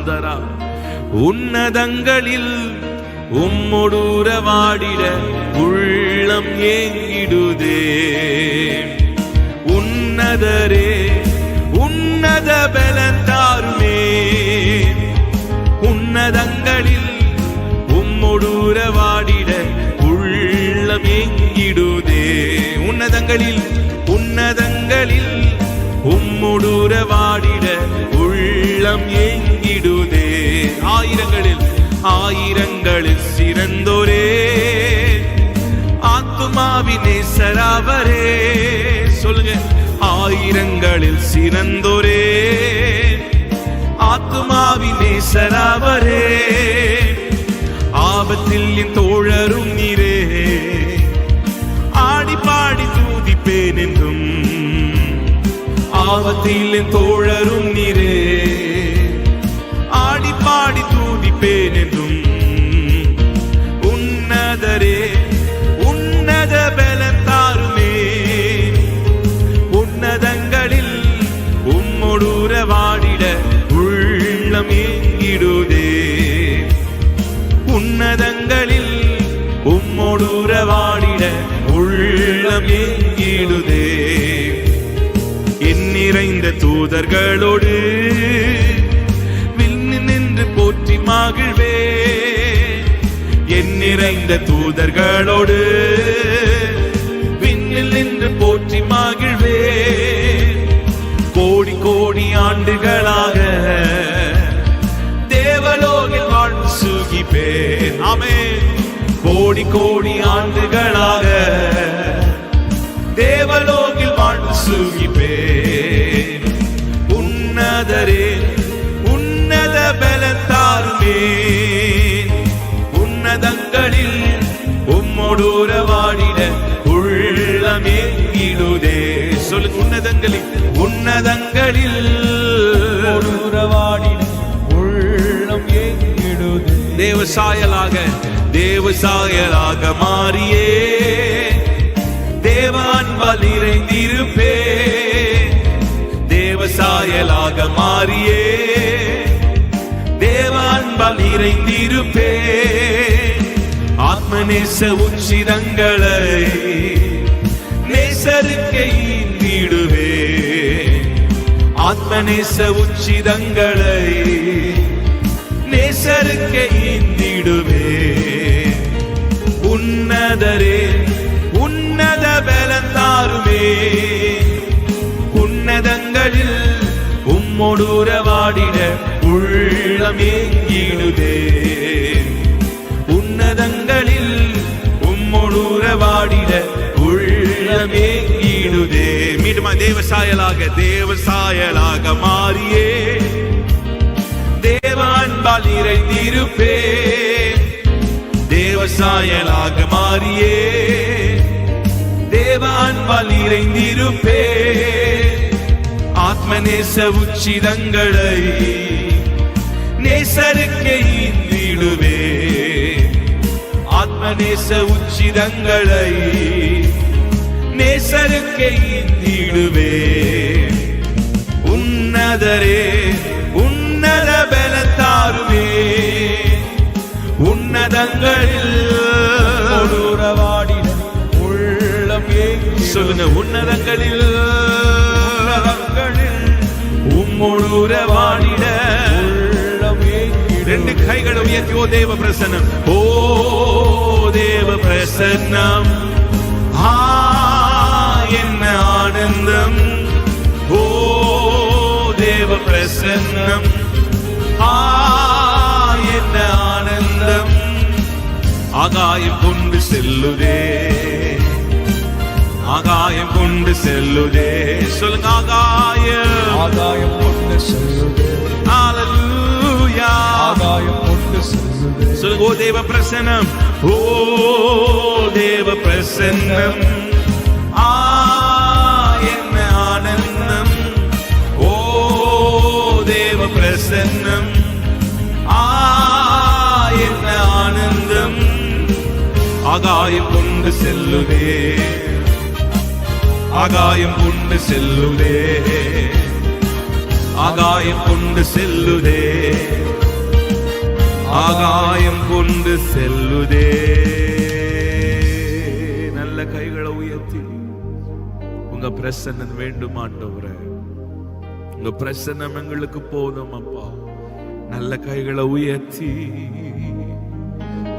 சுந்தரா உன்னதங்களில் உம்முடூர வாடிட உள்ளம் ஏங்கிடுதே. உன்னதரே உன்னத பலந்தாருமே உன்னதங்களில் உம்முடூர வாடிட உள்ளம் ஏங்கிடுதே. உன்னதங்களில் உன்னதங்களில் உம்முடூர வாடிட உள்ளம் ஏங்கி ஆயிரங்களில் ஆயிரங்களில் சிறந்தோரே. ஆத்துமாவினே சராவரே. சொல்லுங்க ஆயிரங்களில் சிறந்தோரே. ஆத்துமாவினே சராவரே. ஆபத்தில் என் தோழரும் நீரே. ஆடி பாடி தூதிப்பேன் என்றும் ஆபத்தில் என் தோழரும் நீரே. தூதர்களோடு விண்ணு நின்று போற்றி மகிழ்வே. என் நிறைந்த தூதர்களோடு விண்ணில் நின்று போற்றி மகிழ்வே. கோடி கோடி ஆண்டுகளாக தேவலோகில் வாழ்ந்து சுகிப்பேன். ஆமே கோடி கோடி ஆண்டுகளாக உன்னதங்களில் உள்ளம் ஏங்கிடுது. தேவசாயலாக தேவசாயலாக மாறியே. தேவ அன்பால் நிறைந்திருப்பே தேவசாயலாக மாறியே. தேவ அன்பால் ஆத்மநேச உச்சிதங்களை ஆத்மநேச உச்சிதங்களை நேசருக்கை ஈந்திடுவே. உன்னதரே உன்னத பலந்தாருமே. உன்னதங்களில் உம்மொடுரவாடிட உள்ளமே ஈடுதே உன்னதங்களில் உம்மொடுரவாடிட உள்ளமே மீடுதே. மீண்டுமா தேவசாயலாக தேவசாயலாக மாறியே. தேவான்பால் நிறைந்திருப்பே. தேவசாயலாக மாறியே. தேவான்பால் நிறைந்திருப்பே. ஆத்மநேச உச்சிதங்களை நேசருக்கே ஈந்திடுவே. ஆத்மநேச உச்சிதங்களை நேசருக்கே ஈந்திடுவே உன்னதரே உன்னத பலத்தாருமே. உன்னதங்களில் உறவாடின உள்ளம் சொல்லுங்க உன்னதங்களில் உள்ளம் ஏங்கிடுது ரெண்டு கைகளை உயர்த்தி ஓ தேவ பிரசன்னம். ஓ தேவ பிரசன்னம். ஆ தேவ பிரசன்னம் ஆ என்ன ஆனந்தம். ஆகாயம் கொண்டு செல்லுதே. ஆகாயம் கொண்டு செல்லுதே. சொல்லுங்க ஆகாயம். ஆகாயம் கொண்டு செல்லுது. ஹalleluya ஆகாயம் கொண்டு செல்லுது. சொல்லுங்க ஓ தேவ பிரசன்னம் ஓ தேவ பிரசன்னம் ஆ പ്രസന്നം ആ എന്ന ആനന്ദം ആകായം കൊണ്ട് ചെല്ലുലേ ആകായം കൊണ്ട് ചെല്ലുലേ ആകായം കൊണ്ട് ചെല്ലുലേ ആകായം കൊണ്ട് ചെല്ലുതേ നല്ല കൈകളെ ഉയർത്തി உங்க பிரசன்னம் வேண்டும் ஆண்டவரே உங்க பிரசனம் எங்களுக்கு போதும் அப்பா. நல்ல கைகளை உயர்த்தி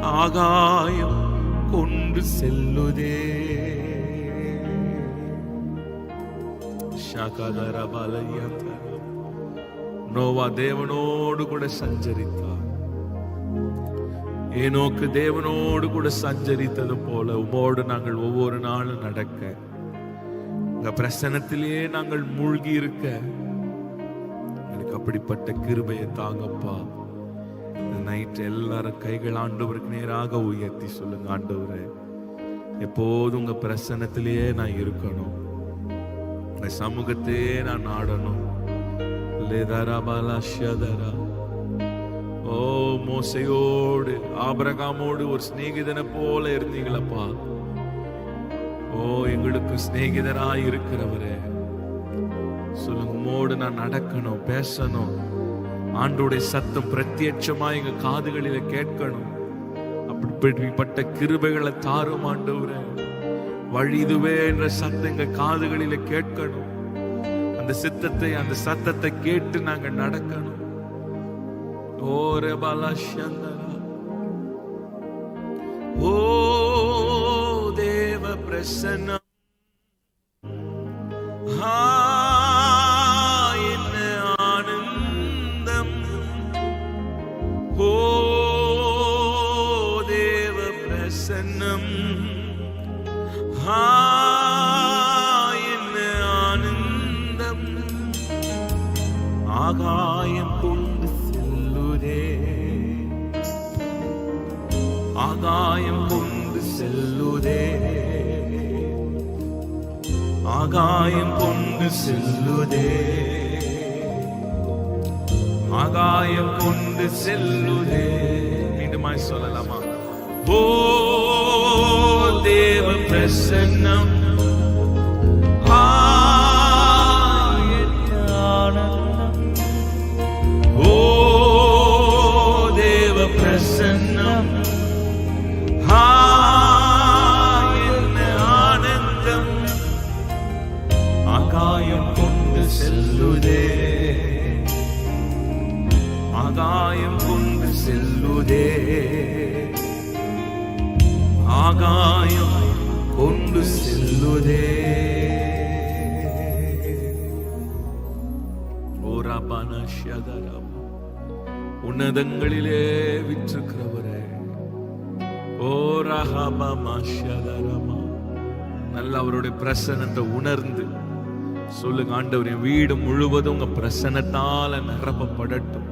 ஆகாயம் கொண்டு செல்லுதே. நோவா தேவனோடு கூட சஞ்சரித்தார். ஏனோக்கு தேவனோடு கூட சஞ்சரித்தது போல உமோடு நாங்கள் ஒவ்வொரு நாளும் நடக்க. உங்க பிரசனத்திலேயே நாங்கள் மூழ்கி இருக்க அப்படிப்பட்ட கிருபையை தாங்கப்பா. நைட் எல்லாரும் கைகள் ஆண்டவருக்கு நேராக உயர்த்தி சொல்லுங்க ஆண்டவரே. எப்போதும் உங்க பிரசன்னத்திலேயே நான் இருக்கணும். இந்த சமூகத்தையே நான் நாடணும் ஓ மோசையோடு ஆபரகாமோடு ஒரு சிநேகிதனை போல இருந்தீங்களப்பா. ஓ எங்களுக்கு சிநேகிதராய் இருக்கிறவரே. சொல்லுங்க உம்மோடு நான் நடக்கணும் பேசணும். ஆண்டோடைய சத்தம் பிரத்யட்சமா எங்க காதுகளில கேட்கணும். அப்படிப்பட்ட கிருபைகளை தாரும் ஆண்டவர. வழி இதுவே என்ற சத்தம் எங்க காதுகளில கேட்கணும். அந்த சித்தத்தை அந்த சத்தத்தை கேட்டு நாங்க நடக்கணும். ஓ ரெபாலா ஓ தேவ பிரசன்னம். ஆகாயம் கொண்டு செல்லுதே. ஆகாயம் கொண்டு செல்லுதே. மீண்டுமாய் சொல்லலாமா? ஓ தேவ பிரசன்னம். செல்லுதே ஆகாயம் கொண்டு செல்லுதே. உன்னதங்களிலே விற்றுக்கிறவரே ஓ ரஹபமா நல்ல அவருடைய பிரசனத்தை உணர்ந்து. சொல்லுங்க ஆண்டவர் என் வீடு முழுவதும் உங்க பிரசனத்தால நிரப்பப்படட்டும்.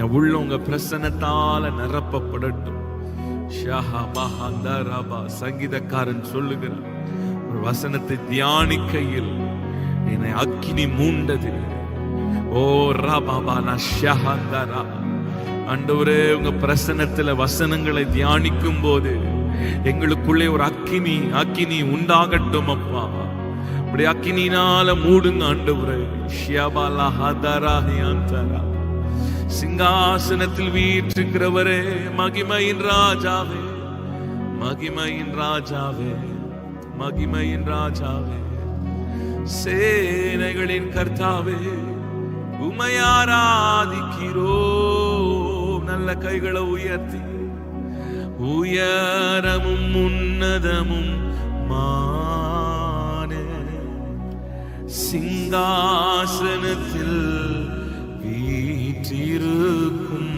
என் உள்ள உங்க பிரசனத்தால நிரப்பப்படட்டும். ஷஹா மஹந்தரபா சங்கீதக்காரன் சொல்லுகிறார் ஒரு வசனத்தை தியானிக்கையில் என்னை அக்கினி மூண்டது ஓ ராபாபா ஷஹந்தரா அண்டவரே உங்க பிரசனத்துல வசனங்களை தியானிக்கும் போது எங்களுக்குள்ளே ஒரு அக்கினி அக்கினி உண்டாகட்டும் அப்பா. அப்படி அக்கினினால மூடுங்க ஆண்டவரே. ஷியாபாலா ஹதரா ஹியந்தரா சிங்காசனத்தில் வீற்றுகிறவரே மகிமையின் ராஜாவே மகிமையின் ராஜாவே மகிமையின் ராஜாவே. சேனைகளின் கர்த்தாவே உமையாராதிக்கிறோ நல்ல கைகளை உயர்த்தி. உயரமும் உன்னதமும் மான. சிங்காசனத்தில் வீற்றிருக்கும்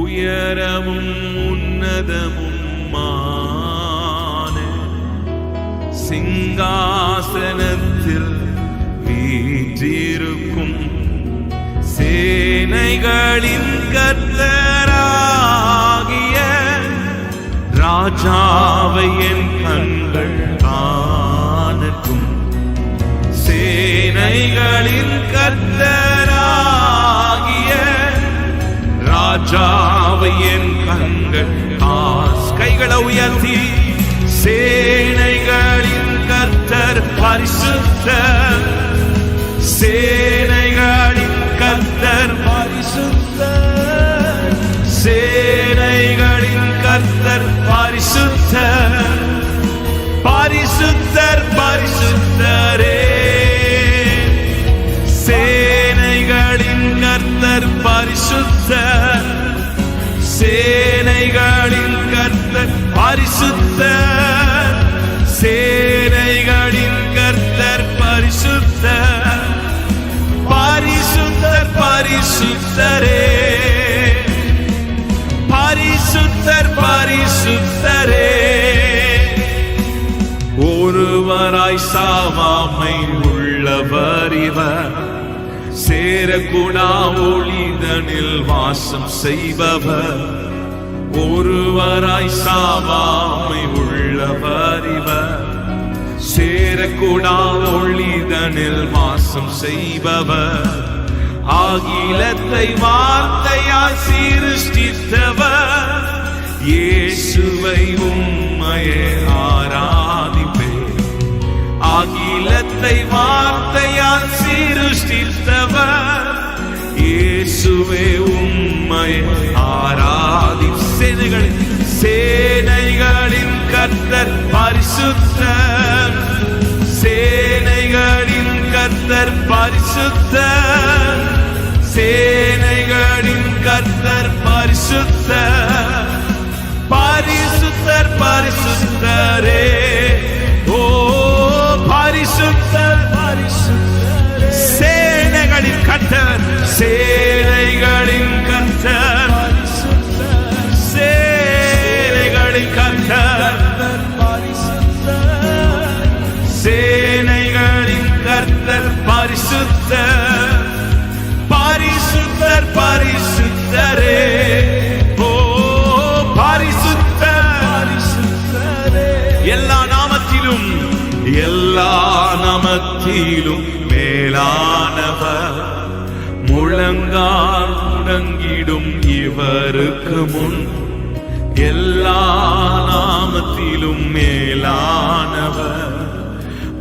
உயரமும் உன்னதமும் மான. சிங்காசனத்தில் வீற்றிருக்கும். சேனைகளின் கர்த்தராகிய ராஜாவை என் ராஜாவை என் கண்கள் ஆஸ் கைகளை உயர்த்தி சேனைகளின் கர்த்தர் பரிசுத்த சேனைகளின் கர்த்தர் பரிசுத்த சேனைகளின் கர்த்தர் பரிசுத்த பரிசுத்தர் பரிசுத்தரே. சே சேனைகளின் கர்த்தர் பரிசுத்த. சேனைகளின் கர்த்தர் பரிசுத்த. சேனைகளின் கர்த்தர் பரிசுத்த. பரிசுத்தர் பரிசுத்தரே. பரிசுத்தர் பரிசுத்தரே. ஒருவராய் சாவாமை உள்ளவர் இவர். சேரகுணா ஒளிதனில் வாசம் செய்பவர். ஒருவராய் சாவாமை உள்ளவர் இவர் சேரகுணா ஒளிதனில் வாசம் செய்பவர். ஆகிலத்தை வார்த்தையால் சீருஷ்டித்தவர் இயேசுவை உம்மையே ஆராதிப்பேன். அகிலத்தை வார்த்தையால் சீருஷ்டித்தவர் இயேசுவே உம்மை ஆராதி சேனைகளின் சேனைகளின் கர்த்தர் பரிசுத்தர். சேனைகளின் கர்த்தர் பரிசுத்தர். சேனைகளின் கர்த்தர் பரிசுத்தர். பரிசுத்தர் பரிசுத்தரே. கர்த்தர் சேனைகளின் கர்த்தர். சேனைகளின் கர்த்தர். சேனைகளின் கர்த்தர் பரிசுத்தர். பரிசுத்தர் பரிசுத்தரே. ஓ பரிசுத்த பரிசுத்தரே. எல்லா நாமத்திலும் எல்லா நாமத்திலும் மேலானவர். முழங்கால் முடங்கிடும் இவருக்கு முன் எல்லா நாமத்திலும் மேலானவர்.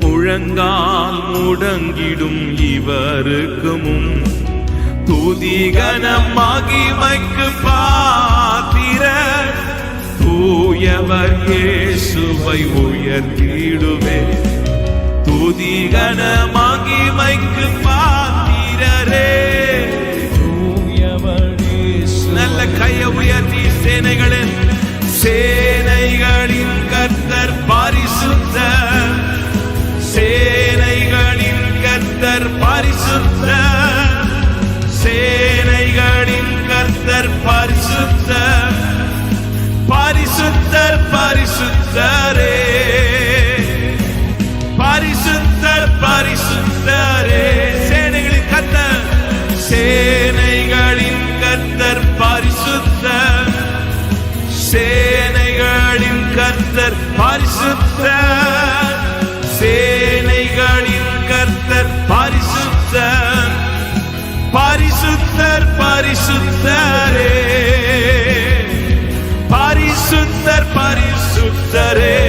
முழங்கால் முடங்கிடும் இவருக்கு முன் துதிகன மகிமைக்கு பாத்திர தூயவர் இயேசுவை உயர்த்திடுவே துதிகன மகிமைக்கு பாத்திரரே நல்ல கைய உயர்த்தி சேனைகளின் சேனைகளின் கர்த்தர் பாரிசுத்த. சேனைகளின் கர்த்தர் பாரிசுத்த. சேனைகளின் கர்த்தர் பாரிசுத்த. பாரிசுத்தர் பாரிசுத்தரே. பரிசுத்தரே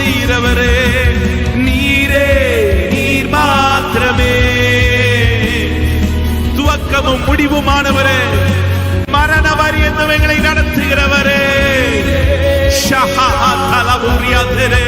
செய்கிறவரே நீரே நீர் மாத்திரமே. துவக்கமும் முடிவுமானவரே மரண வரியந்தம் நடத்துகிறவரே. ஷஹா தலபுரியாதிரே